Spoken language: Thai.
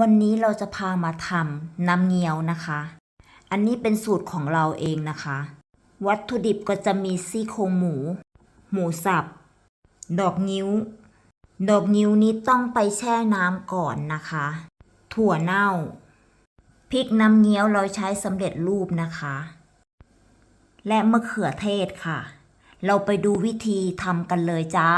วันนี้เราจะพามาทำน้ำเงี้ยวนะคะ อันนี้เป็นสูตรของเราเองนะคะ วัตถุดิบก็จะมีซี่โครงหมู หมูสับ ดอกนิ้ว ดอกนิ้วนี้ต้องไปแช่น้ำก่อนนะคะ ถั่วเน่า พริกน้ำเงี้ยวเราใช้สำเร็จรูปนะคะ และมะเขือเทศค่ะ เราไปดูวิธีทำกันเลยจ้า